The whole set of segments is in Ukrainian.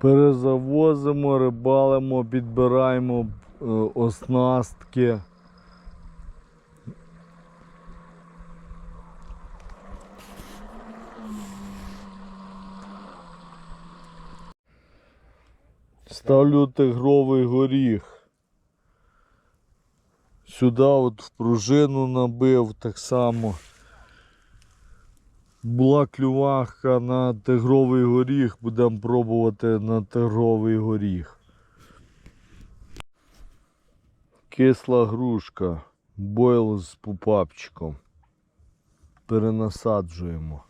Перезавозимо, рибалимо, підбираємо е, оснастки. Ставлю тигровий горіх. Сюди от в пружину набив так само. Була клювака на тигровий горіх, будемо пробувати на тигровий горіх. Кисла грушка, бойл з пупапчиком. Перенасаджуємо.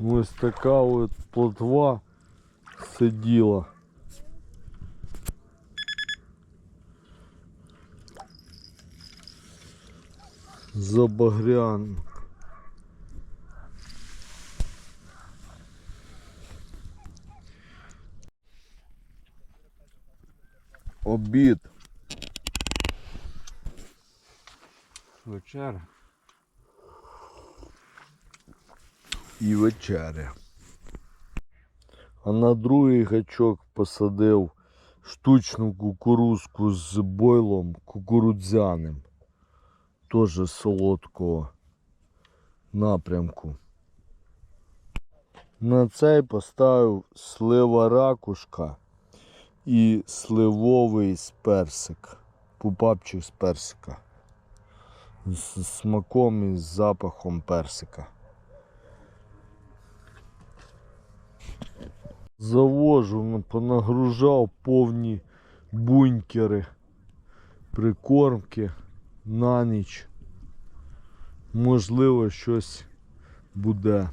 Ось така от плотва сиділа. Забагрян. Обід. Вечеря. і вечеря. А на другий гачок посадив штучну кукурузку з бойлом кукурудзяним. Теж солодкого напрямку. На цей поставив слива ракушка і сливовий з персик. Пупапчик з персика. З смаком і з запахом персика. Завожу, ну, понагружав повні бункери, прикормки на ніч. Можливо, щось буде.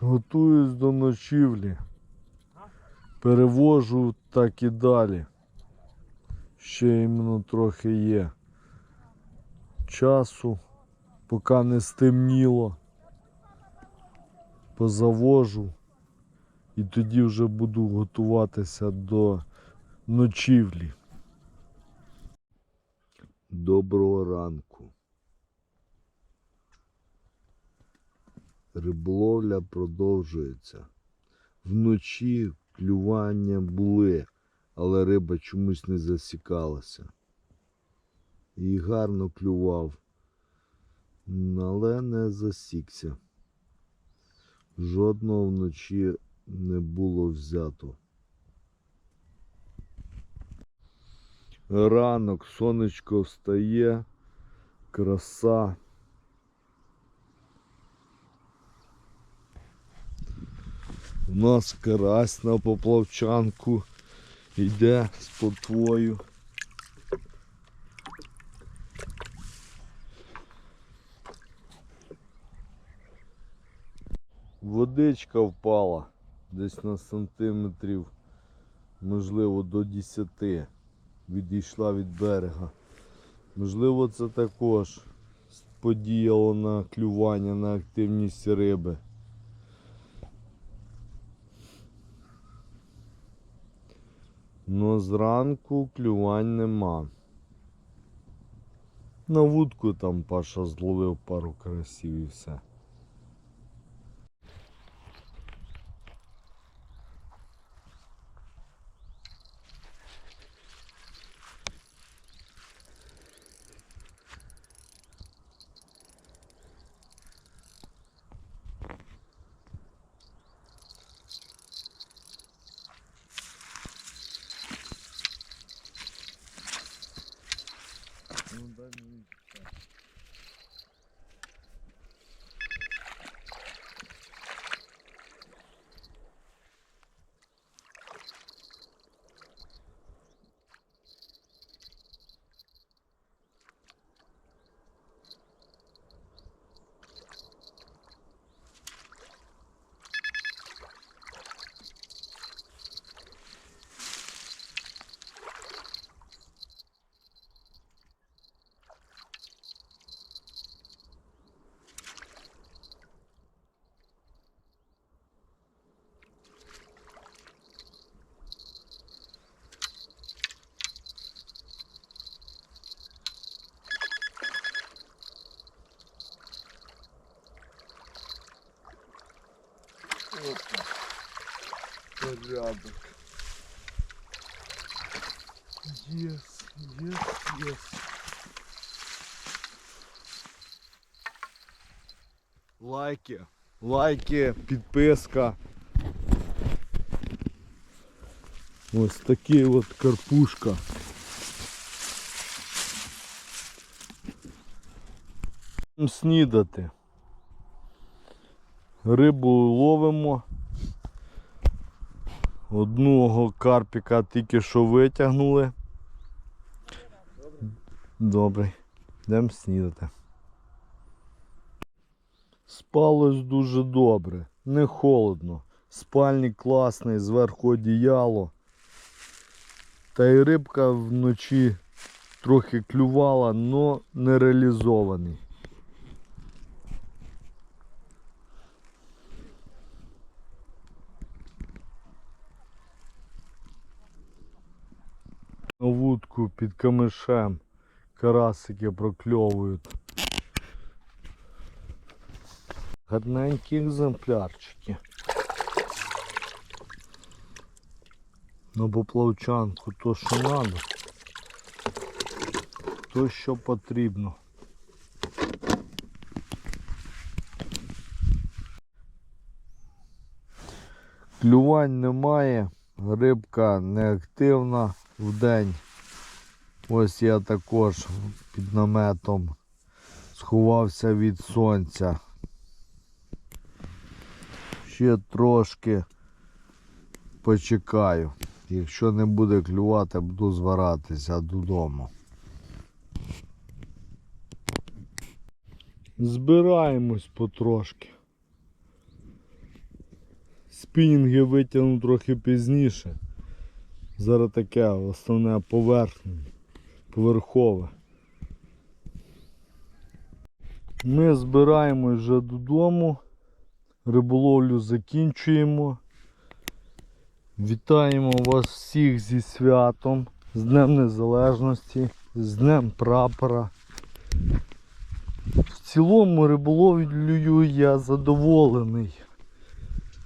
Готуюсь до ночівлі. Перевожу так і далі. Ще іменно трохи є часу, поки не стемніло позавожу і тоді вже буду готуватися до ночівлі. Доброго ранку. Риболовля продовжується. Вночі клювання були, але риба чомусь не засікалася. І гарно клював, але не засікся. Жодного вночі не було взято. Ранок, сонечко встає, краса. У нас карась на поплавчанку йде з потвою. Водичка впала десь на сантиметрів, можливо, до 10 відійшла від берега. Можливо, це також подіяло на клювання, на активність риби. Но зранку клювань нема. На вудку там Паша зловив пару карасів і все. Порядок. Єс, єс, єс. Лайки, лайки, підписка. Ось такий от карпушка. Снідати. Рибу ловимо. Одного карпіка тільки що витягнули. Добре. Йдемо снідати. Спалось дуже добре, не холодно. Спальник класний, зверху одіяло. Та й рибка вночі трохи клювала, но не реалізований. На вудку під камишем карасики прокльовують. Гарненькі екземплярчики. На поплавчанку то, що треба. То, що потрібно. Клювань немає, рибка неактивна в день. Ось я також під наметом сховався від сонця. Ще трошки почекаю. Якщо не буде клювати, буду зваратися додому. Збираємось потрошки. Спінінги витягну трохи пізніше. Зараз таке основне поверхне, поверхове. Ми збираємось вже додому. Риболовлю закінчуємо. Вітаємо вас всіх зі святом, з Днем Незалежності, з Днем Прапора. В цілому риболовлею я задоволений.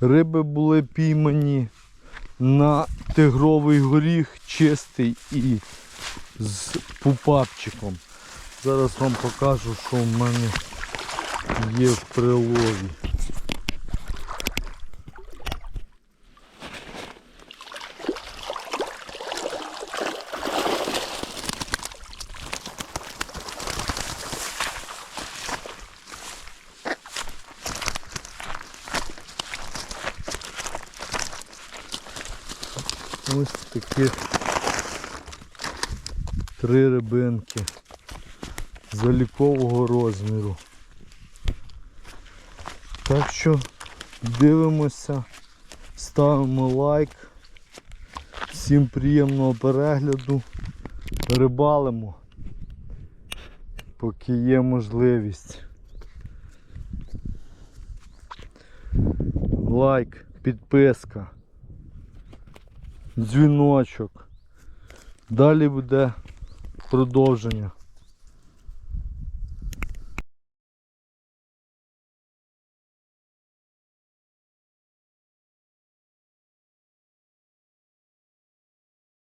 Риби були піймані на тигровий горіх чистий і з пупапчиком. Зараз вам покажу, що в мене є в прилові. Ось такі три рибинки залікового розміру. Так що дивимося, ставимо лайк. Всім приємного перегляду. Рибалимо, поки є можливість. Лайк, підписка дзвіночок. Далі буде продовження.